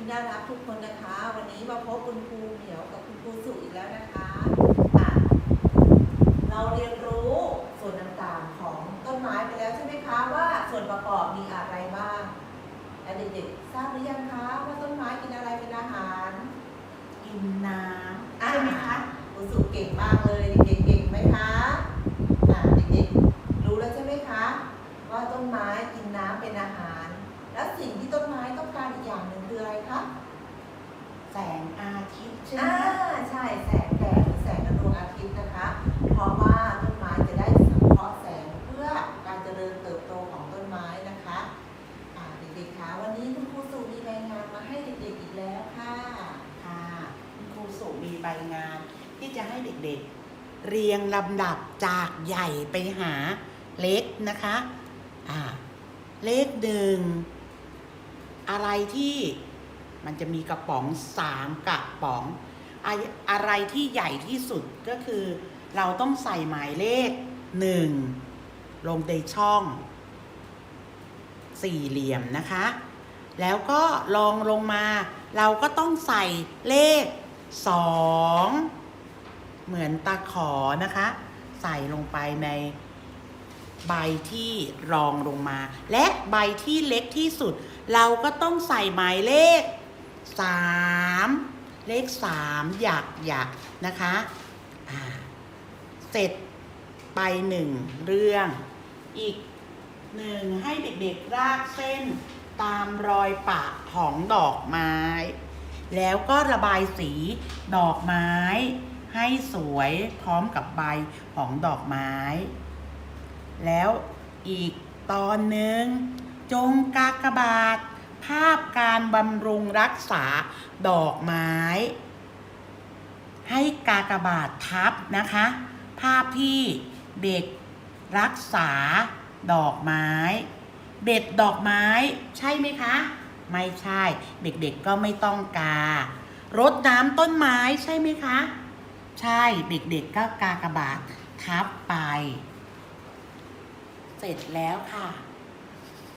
ที่น่ารักทุกคนนะคะ วันนี้มาพบคุณครูเหมียวกับคุณครูสุอีกแล้วนะคะอะเราเรียนรู้ส่วนต่างๆของต้นไม้ไปแล้วใช่ไหมคะว่าส่วนประกอบมีอะไรบ้างและเด็กๆทราบหรือยังคะว่าต้นไม้กินอะไรเป็นอาหารกินน้ำใช่ไหมคะคุณสุเก่งมากเลยเด็กๆเก่งไหมคะอะเด็กๆรู้แล้วใช่ไหมคะ ว่าต้นไม้กินน้ำเป็นอาหาร แล้วสิ่งที่ต้นไม้ต้องการอีกอย่างหนึ่งคืออะไรคะแสงอาทิตย์ใช่ไหมอ่าคะใช่แสงแดดหรือแสงจากดวงอาทิตย์นะคะ เพราะว่าต้นไม้จะได้สังเคราะห์แสงเพื่อการเจริญเติบโตของต้นไม้นะคะอ่าเด็กๆคะวันนี้คุณครูสุมีรายงานมาให้เด็กๆอีกแล้วค่ะค่ะคุณครูสุมีใบงาน ที่จะให้เด็กๆ เรียงลำดับจากใหญ่ไปหาเล็กนะคะอ่าเลขหนึ่ง อะไรที่มันจะมีกระป๋องสามกระป๋องอะไรที่ใหญ่ที่สุดก็คือ เราต้องใส่หมายเลขหนึ่งลงในช่อง สี่เหลี่ยมนะคะ แล้วก็ลองลงมา เราก็ต้องใส่เลขสองเหมือนตะขอนะคะ ใส่ลงไปใน ใบที่รองลงมา และใบที่เล็กที่สุด เราก็ต้องใส่หมายเลขสามเลขสามหยักหยักนะคะเสร็จไปหนึ่งเรื่อง อีกหนึ่งให้เด็กๆรากเส้นตามรอยปะของดอกไม้ แล้วก็ระบายสีดอกไม้ให้สวยพร้อมกับใบของดอกไม้ แล้วอีกตอนหนึ่ง จงกากบาท ภาพการบำรุงรักษาดอกไม้ ให้กากบาททับนะคะ ภาพที่เด็กรักษาดอกไม้ เด็ดดอกไม้ใช่ไหมคะ ไม่ใช่ เด็กๆก็ไม่ต้องการดน้ำต้นไม้ใช่ไหมคะ ใช่เด็กๆก็กากบาททับไป เสร็จแล้วค่ะ